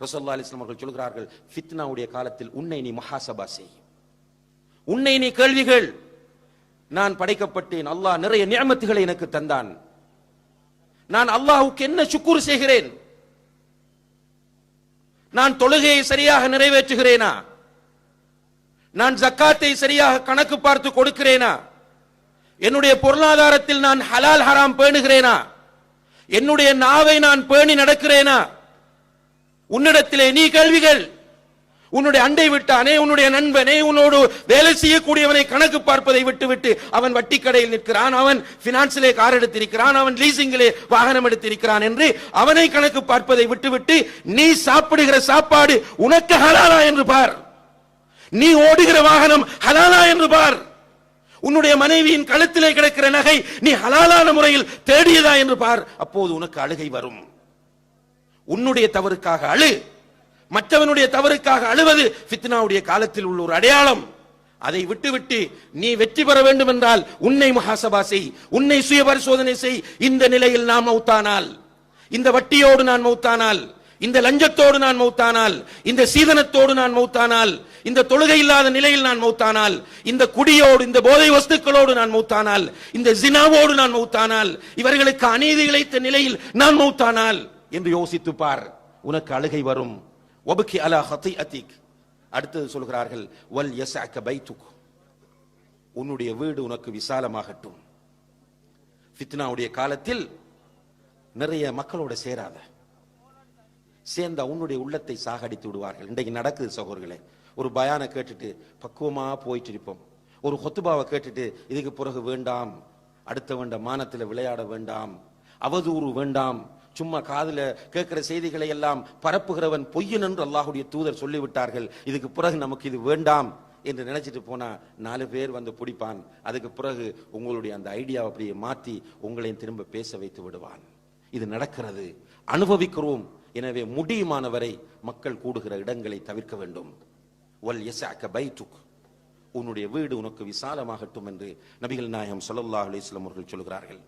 ரசல்லா அலிஸ்லாம் அவர்கள் சொல்கிறார்கள் ஃபித்னாவுடைய காலத்தில் உன்னை நீ மஹாசபா செய் உன்னை நீ கேள்விகள். நான் படைக்கப்பட்டேன். அல்லாஹ் நிறைய நியமத்துகளை எனக்கு தந்தான். நான் அல்லாஹுக்கு என்ன சுக்குர் செய்கிறேன்? நான் தொழுகையை சரியாக நிறைவேற்றுகிறேனா? நான் ஜக்காத்தை சரியாக கணக்கு பார்த்து கொடுக்கிறேனா? என்னுடைய பொருளாதாரத்தில் நான் ஹலால் ஹராம் பேணுகிறேனா? என்னுடைய நாவை நான் பேணி நடக்கிறேனா? உன்னிடத்திலே நீ கேள்விகள் உன்னுடைய அண்டை விட்டானே உன்னுடைய நண்பனே உன்னோடு வேலை செய்யக்கூடியவனை கணக்கு பார்ப்பதை விட்டுவிட்டு அவன் வட்டி கடையில் நிற்கிறான் அவன் பினான்சிலே கார் எடுத்திருக்கிறான் அவன் லீசிங்கிலே வாகனம் எடுத்திருக்கிறான் என்று அவனை கணக்கு பார்ப்பதை விட்டுவிட்டு நீ சாப்பிடுகிற சாப்பாடு உனக்கு ஹலாலா என்று பார். நீ ஓடுகிற வாகனம் ஹலாலா என்று பார். உன்னுடைய மனைவியின் கழுத்திலே கிடக்கிற நகை நீ ஹலாலான முறையில் தேடியதா என்று பார். அப்போது உனக்கு அழுகை வரும். உன்னுடைய தவறுக்காக அழு. மற்றவனுடைய தவறுக்காக அழுவது ஃபித்னாவுடைய காலத்தில் உள்ள ஒரு அடையாளம். அதை விட்டுவிட்டு நீ வெற்றி பெற வேண்டும் என்றால் உன்னை மகாசபா செய் உன்னை சுய பரிசோதனை செய். இந்த நிலையில் நான் மௌத்தானால் இந்த வட்டியோடு நான் மௌத்தானால் இந்த லஞ்சத்தோடு நான் மௌத்தானால் இந்த சீதனத்தோடு நான் மௌத்தானால் இந்த தொழுகை இல்லாத நிலையில் நான் மௌத்தானால் இந்த குடியோடு இந்த போதை வஸ்துக்களோடு நான் மௌத்தானால் இந்த ஜினாவோடு நான் மௌத்தானால் இவர்களுக்கு அநீதி இழைத்த நிலையில் நான் மௌத்தானால். என்று யோசித்து பார் உனக்கு அழுகை வரும். ஒபுக்கி அலா ஹத்திஅத்திக் அடுத்தது சொல்கிறார்கள் வல் எஸ் அக்க பைத்துக். உன்னுடைய வீடு உனக்கு விசாலமாகட்டும். ஃபித்னாவுடைய காலத்தில் நிறைய மக்களோட சேராத. சேர்ந்தா உன்னுடைய உள்ளத்தை சாகடித்து விடுவார்கள். இன்றைக்கு நடக்குது சகோர்களே ஒரு பயானை கேட்டுட்டு பக்குவமா போயிட்டு இருப்போம். ஒரு கொத்துபாவை கேட்டுட்டு இதுக்கு பிறகு வேண்டாம். அடுத்த வேண்ட மானத்தில் விளையாட வேண்டாம். அவதூறு வேண்டாம். சும்மா காதுல கேட்கிற செய்திகளை எல்லாம் பரப்புகிறவன் பொய்யன் என்று அல்லாஹுடைய தூதர் சொல்லிவிட்டார்கள். இதுக்கு பிறகு நமக்கு இது வேண்டாம் என்று நினைச்சிட்டு போனா நாலு பேர் வந்து பிடிப்பான். அதுக்கு பிறகு உங்களுடைய அந்த ஐடியாவை அப்படியே மாத்தி உங்களையும் திரும்ப பேச வைத்து விடுவான். இது நடக்கிறது. அனுபவிக்கிறோம். எனவே முடியுமானவரை மக்கள் கூடுகிற இடங்களை தவிர்க்க வேண்டும். வல் பை பைத்துக். உன்னுடைய வீடு உனக்கு விசாலமாகட்டும் என்று நபிகள் நாயகம் ஸல்லல்லாஹு அலைஹி அவர்கள் சொல்கிறார்கள்.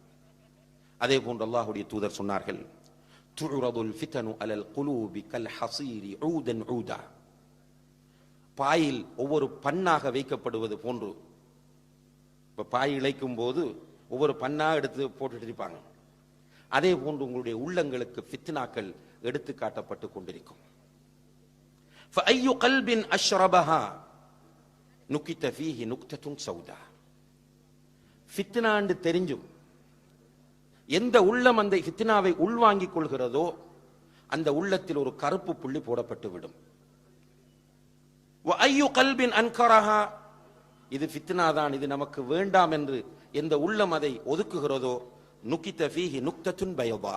அதே போன்று அல்லாஹுடைய தூதர் சொன்னார்கள். துஉரதுல் ஃபிதனு அலல் குலூபி கல் ஹஸீரி ஊதன் ஊதா பாயில் ஒவ்வொரு பண்ணாக வைக்கப்படுவது போன்று இப்ப பாய் இழைக்கும் போது ஒவ்வொரு பண்ணா எடுத்து போட்டுட்டு இருப்பாங்க அதே போன்று உங்களுடைய உள்ளங்களுக்கு ஃபித்னாக்கள் எடுத்து காட்டப்பட்டு கொண்டிருக்கும் فأي قلب أشربها نكت فيه نكتة سوداء ஃபித்னாண்டு தெரிஞ்சும் எந்த உள்ளம் அந்த ஹித்னாவை உள்வாங்கிக் கொள்கிறதோ அந்த உள்ளத்தில் ஒரு கருப்பு புள்ளி போடப்பட்டு விடும். ஐயோ கல்பின் அன்கரஹா. இது ஃபித்னா தான் இது நமக்கு வேண்டாம் என்று எந்த உள்ளம் அதை ஒதுக்குகிறதோ நுக்கித்த ஃபீஹி நுக்தத்துன் பயோபா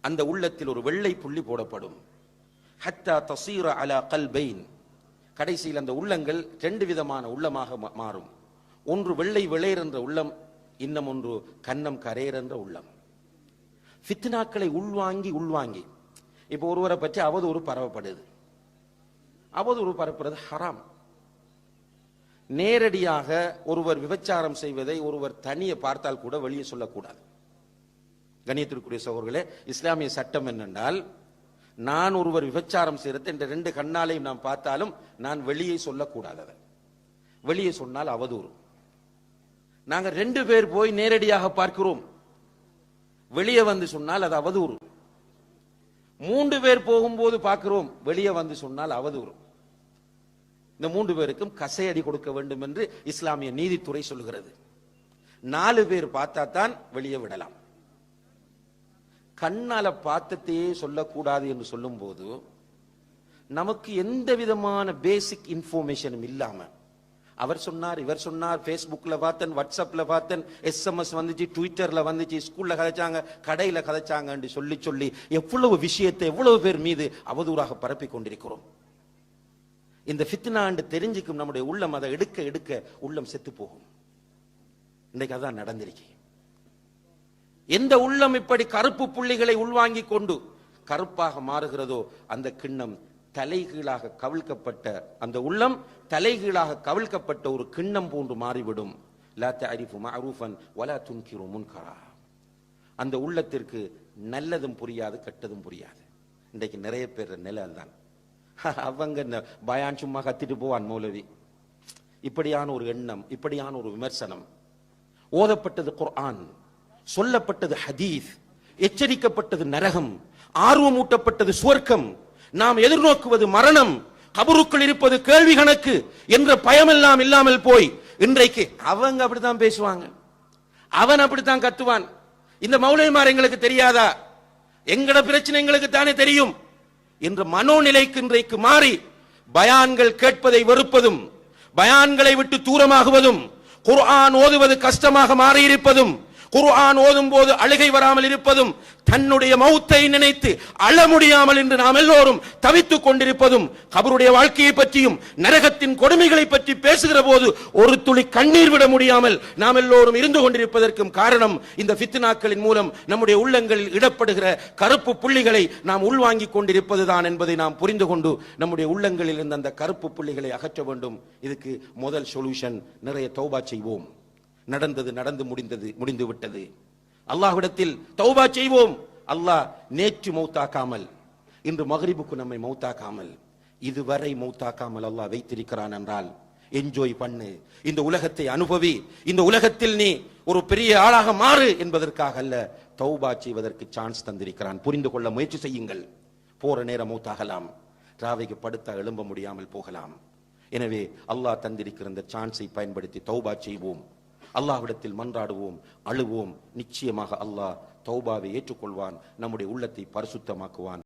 அந்த உள்ளத்தில் ஒரு வெள்ளை புள்ளி போடப்படும். ஹத்தா தசீர அலா கல்பெயின் கடைசியில் அந்த உள்ளங்கள் ரெண்டு விதமான உள்ளமாக மாறும். ஒன்று வெள்ளை வெளையர் என்ற உள்ளம் இன்னும் ஒன்று கன்னம் கரேர் உள்ளம். ஃபித்னாக்களை உள்வாங்கி உள்வாங்கி. இப்போ ஒருவரை பற்றி அவதூறு பரவப்படுது. அவதூறு பரப்புறது ஹராம். நேரடியாக ஒருவர் விபச்சாரம் செய்வதை ஒருவர் தனியை பார்த்தால் கூட வெளியே சொல்லக்கூடாது. கணியத்திற்குரிய சகோதரர்களே இஸ்லாமிய சட்டம் என்னென்றால் நான் ஒருவர் விபச்சாரம் செய்யறது என்ற ரெண்டு கண்ணாலையும் நான் பார்த்தாலும் நான் வெளியே சொல்லக்கூடாது. அதை வெளியே சொன்னால் அவதூறு. நாங்க ரெண்டு பேர் போய் நேரடியாக பார்க்கிறோம். வெளியே வந்து சொன்னால் அது அவதூறு. மூன்று பேர் போகும்போது பார்க்கிறோம். வெளியே வந்து சொன்னால் அவதூறு. இந்த மூன்று பேருக்கும் கசையடி கொடுக்க வேண்டும் என்று இஸ்லாமிய நீதித்துறை சொல்கிறது. நாலு பேர் பார்த்தா தான் வெளியே விடலாம். கண்ணால பார்த்தத்தையே சொல்லக்கூடாது என்று சொல்லும்போது நமக்கு எந்த விதமான பேசிக் இன்ஃபர்மேஷனும் இல்லாமல் அவர் சொன்னார் இவர் சொன்னார் ஃபேஸ்புக்கில் பார்த்தேன் வாட்ஸ்அப்ல பார்த்தேன் எஸ்எம்எஸ் வந்துச்சு ட்விட்டரில் வந்துச்சு ஸ்கூலில் கதைச்சாங்க கடையில் கதைச்சாங்கன்னு சொல்லி சொல்லி எவ்வளவு விஷயத்தை எவ்வளவு பேர் மீது அவதூறாக பரப்பி கொண்டிருக்கிறோம். இந்த ஃபித்னாண்டு தெரிஞ்சுக்கும் நம்முடைய உள்ளம் அதை எடுக்க எடுக்க உள்ளம் செத்து போகும். இன்னைக்கு அதான் நடந்திருக்கு. எந்த உள்ளம் இப்படி கருப்பு புள்ளிகளை உள்வாங்கி கொண்டு கருப்பாக மாறுகிறதோ அந்த கிண்ணம் தலைகீழாக கவிழ்க்கப்பட்ட அந்த உள்ளம் தலைகீழாக கவிழ்க்கப்பட்ட ஒரு கிண்ணம் போன்று மாறிவிடும். அந்த உள்ளத்திற்கு நல்லதும் புரியாது கெட்டதும் புரியாது. இன்றைக்கு நிறைய பேர் நிலை தான். அவங்க இந்த பயான் சும்மா கத்திட்டு போவான் மௌலவி. இப்படியான ஒரு எண்ணம் இப்படியான ஒரு விமர்சனம். ஓதப்பட்டது குர்ஆன் சொல்லப்பட்டது ஹதீஸ் எச்சரிக்கப்பட்டது நரகம் ஆர்வமூட்டப்பட்டது சுவர்க்கம் நாம் எதிர்நோக்குவது மரணம். கபருக்குள் இருப்பது கேள்வி கணக்கு என்ற பயமெல்லாம் இல்லாமல் போய் இன்றைக்கு அவங்க அப்படித்தான் பேசுவாங்க. அவன் அப்படித்தான் கத்துவான். இந்த மௌலிமார் எங்களுக்கு தெரியாதா? எங்கட பிரச்சனை எங்களுக்கு தானே தெரியும்? என்ற மனோநிலைக்கு இன்றைக்கு மாறி பயான்கள் கேட்பதை வெறுப்பதும் பயான்களை விட்டு தூரமாகுவதும் குர்ஆன் ஓதுவது கஷ்டமாக மாறியிருப்பதும் குர்ஆன் ஓதும் போது அழுகை வராமல் இருப்பதும் தன்னுடைய மௌத்தை நினைத்து அழ முடியாமல் என்று நாம் எல்லோரும் தவித்துக் கொண்டிருப்பதும் கபருடைய வாழ்க்கையை பற்றியும் நரகத்தின் கொடுமைகளை பற்றி பேசுகிற போது ஒரு துளி கண்ணீர் விட முடியாமல் நாம் எல்லோரும் இருந்து கொண்டிருப்பதற்கும் காரணம் இந்த ஃபித்னாக்களின் மூலம் நம்முடைய உள்ளங்களில் இடப்படுகிற கருப்பு புள்ளிகளை நாம் உள்வாங்கிக் கொண்டிருப்பதுதான் என்பதை நாம் புரிந்து கொண்டு நம்முடைய உள்ளங்களில் இருந்த அந்த கருப்பு புள்ளிகளை அகற்ற வேண்டும். இதுக்கு முதல் சொல்யூஷன் நிறைய தௌபா செய்வோம். நடந்தது நடந்து முடிந்தது முடிந்து விட்டது அல்லாஹ்விடத்தில் தௌபா செய்வோம். அல்லாஹ் நேற்று மௌத்தாக்காமல் இன்று மகரிபுக்கு நம்மை மௌத்தாக்காமல் இதுவரை மௌத்தாக்காமல் அல்லாஹ் வைத்திருக்கிறான் என்றால் என்ஜாய் பண்ணு. இந்த உலகத்தை அனுபவி இந்த உலகத்தில் நீ ஒரு பெரிய ஆளாக மாறு என்பதற்காக அல்ல தௌபா செய்வதற்கு சான்ஸ் தந்திருக்கிறான். புரிந்து கொள்ள முயற்சி செய்யுங்கள். போற நேரம் மௌத்தாகலாம். ராவைக்கு படுத்தா எழும்ப முடியாமல் போகலாம். எனவே அல்லாஹ் தந்திருக்கிற இந்த சான்ஸை பயன்படுத்தி தௌபா செய்வோம். அல்லாஹ்விடத்தில் மன்றாடுவோம் அழுவோம். நிச்சயமாக அல்லாஹ் தௌபாவை ஏற்றுக்கொள்வான் நம்முடைய உள்ளத்தை பரிசுத்தமாக்குவான்.